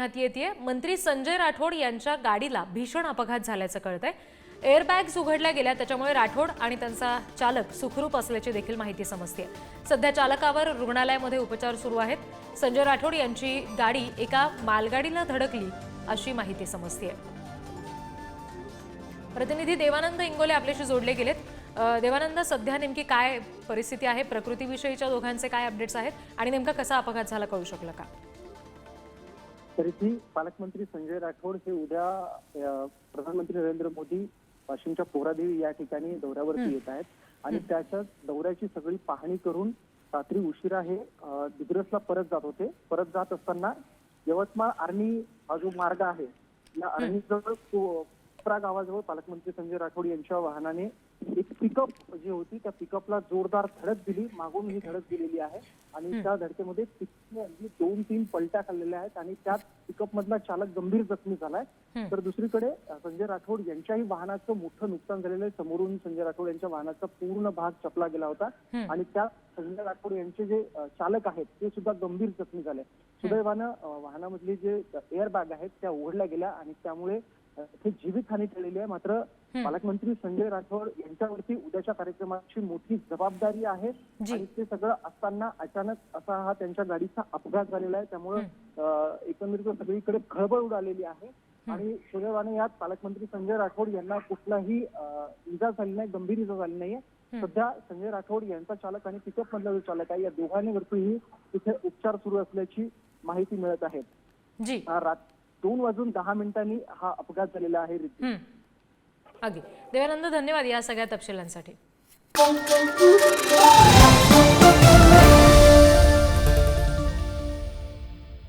हाती येते मंत्री संजय राठोड यांच्या गाडीला भीषण अपघात झाल्याचं कळतंय. एअरबॅग्स उघडल्या गेल्या त्याच्यामुळे राठोड आणि त्यांचा चालक सुखरूप असल्याची देखील माहिती समजते सध्या चालकावर रुग्णालयामध्ये उपचार सुरू आहेत. संजय राठोड यांची गाडी एका मालगाडीला धडकली अशी माहिती समजते प्रतिनिधी देवानंद इंगोले आपल्याशी जोडले गेलेत. देवानंद सध्या नेमकी काय परिस्थिती आहे? प्रकृतीविषयीच्या दोघांचे काय अपडेट्स आहेत? आणि नेमका कसा अपघात झाला कळू शकलं का? तरीही पालकमंत्री संजय राठोड हे उद्या प्रधानमंत्री नरेंद्र मोदी वाशिमच्या पोहरादेवी या ठिकाणी दौऱ्यावरती येत आहेत. आणि त्याच्या दौऱ्याची सगळी पाहणी करून रात्री उशिरा हे दिग्रसला परत जात होते. परत जात असताना यवतमाळ आर्मी हा जो मार्ग आहे या आर्मीजवळ तो- कोपरा गावाजवळ पालकमंत्री संजय राठोड यांच्या वाहनाने एक पिकअप जी होती त्या पिकअपला जोरदार धडक दिली. मागून ही धडक दिलेली आहे. आणि त्या धडकेमध्ये पिकअपने अगदी दोन तीन पलट्या खाल्लेल्या आहेत आणि त्यात पिकअप मधला चालक गंभीर जखमी झालाय. तर दुसरीकडे संजय राठोड यांच्याही वाहनाचं मोठं नुकसान झालेलं आहे. समोरून संजय राठोड यांच्या वाहनाचा पूर्ण भाग चपला गेला होता. आणि त्या संजय राठोड यांचे जे चालक आहेत ते सुद्धा गंभीर जखमी झाले. सुदैवानं वाहनामधली जे एअर बॅग आहेत त्या उघडल्या गेल्या आणि त्यामुळे इथे जीवितहानी टळलेली आहे. मात्र पालकमंत्री संजय राठोड यांच्यावरती उद्याच्या कार्यक्रमाची मोठी जबाबदारी आहे. आणि ते सगळं असताना अचानक असा हा त्यांच्या गाडीचा अपघात झालेला आहे. त्यामुळे एकंदरीत सगळीकडे खळबळ उडालेली आहे. आणि सुदैवाने यात पालकमंत्री संजय राठोड यांना कुठलाही इजा झाली नाही गंभीर इजा झाली नाहीये. सध्या संजय राठोड यांचा चालक आणि पिकअप मधला जो चालक आहे या दोघांवरतीही तिथे उपचार सुरू असल्याची माहिती मिळत आहे. दोन वाजून दहा मिनिटांनी हा अपघात झालेला आहे रिद्धी. अगदी देवानंद धन्यवाद या सगळ्या तपशिलांसाठी.